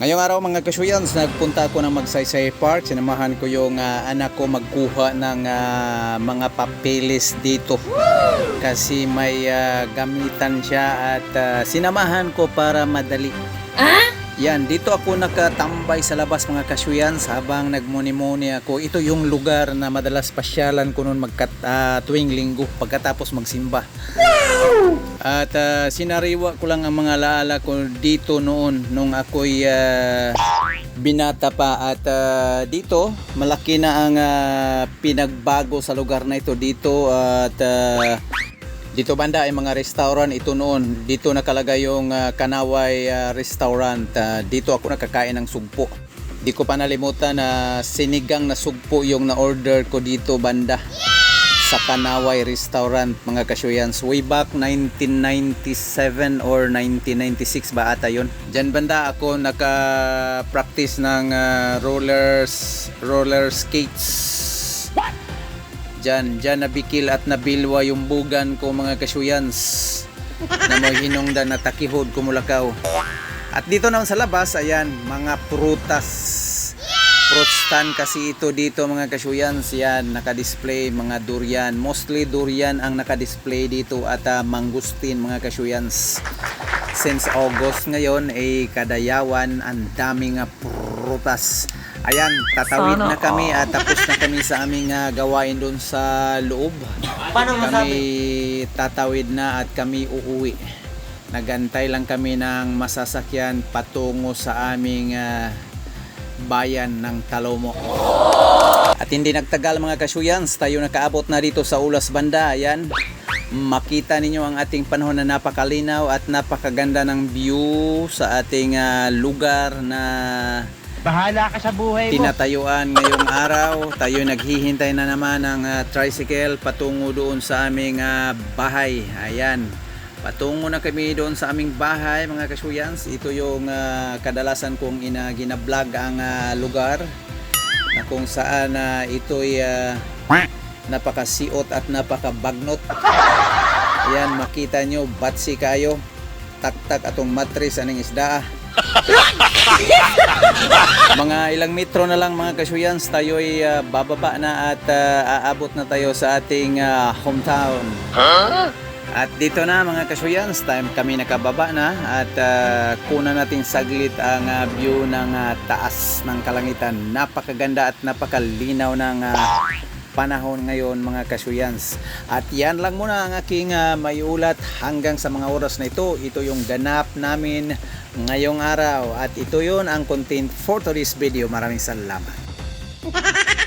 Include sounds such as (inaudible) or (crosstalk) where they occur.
Ngayong araw mga kasuyans, nagpunta ako ng Magsaysay Park. Sinamahan ko yung ah, anak ko magkuha ng ah, mga papeles dito. Kasi may ah, gamitan siya at ah, sinamahan ko para madali. Yan, dito ako nakatambay sa labas mga kasuyans habang nagmuni-muni ako. Ito yung lugar na madalas pasyalan ko noon magkat, ah, tuwing linggo pagkatapos magsimba. At ah, sinariwa ko lang ang mga laala ko dito noon nung ako'y ah, binata pa at ah, dito malaki na ang ah, pinagbago sa lugar na ito dito at ah, dito banda ay mga restaurant ito noon. Dito nakalagay yung ah, Kanaway ah, restaurant. Ah, dito ako nakakain ng sugpo. Di ko pa nalimutan na sinigang na sugpo yung na-order ko dito banda. Sa Kanaway Restaurant mga kasyuyans. Way back 1997 or 1996 ba ata yun? Dyan banda ako naka-practice ng ah, rollers roller skates dyan dyan nabikil at nabilwa yung bugan ko mga kasyuyans na mo hinungdan na takihod kumulakaw at dito naman sa labas ayan mga prutas. Fruit stand kasi ito dito mga kasyuyans. Yan naka-display mga durian. Mostly durian ang naka-display dito at ah, mangustin mga kasyuyans. Since August ngayon ay kadayawan ang daming ah, prutas ayan tatawid Sana na kami at tapos na kami sa aming ah, gawain doon sa loob Paano kami tatawid na at kami uuwi nagantay lang kami ng masasakyan patungo sa aming ah, bayan ng Talomo. At hindi nagtagal mga kasyuyans, tayo nakaabot na dito sa Ulas Banda. Ayan, makita ninyo ang ating panahon na napakalinaw at napakaganda ng view sa ating ah, lugar na Bahala ka sa buhay mo. tinatayuan ngayong araw. Tayo naghihintay na naman ng ah, tricycle patungo doon sa aming ah, bahay. Ayan. Patungo na kami doon sa aming bahay mga kasuyans. Ito yung ah, kadalasan kong ina gina-vlog ang ah, lugar na kung saan uh, ito'y ah, napakasiot at napakabagnot. Ayan, makita nyo, batsi kayo. Tak-tak atong matris aning isda. ah. (laughs) (laughs) mga ilang metro na lang mga kasuyans, tayo'y ah, bababa na at ah, aabot na tayo sa ating ah, hometown. At dito na mga kasuyans, time kami nakababa na at uh, kuna natin saglit ang ah, view ng ah, taas ng kalangitan. Napakaganda at napakalinaw ng ah, panahon ngayon mga kasuyans. At yan lang muna ang aking ah, maiulat hanggang sa mga oras na ito. Ito yung ganap namin ngayong araw at ito yun ang content for today's video. Maraming salamat. (laughs)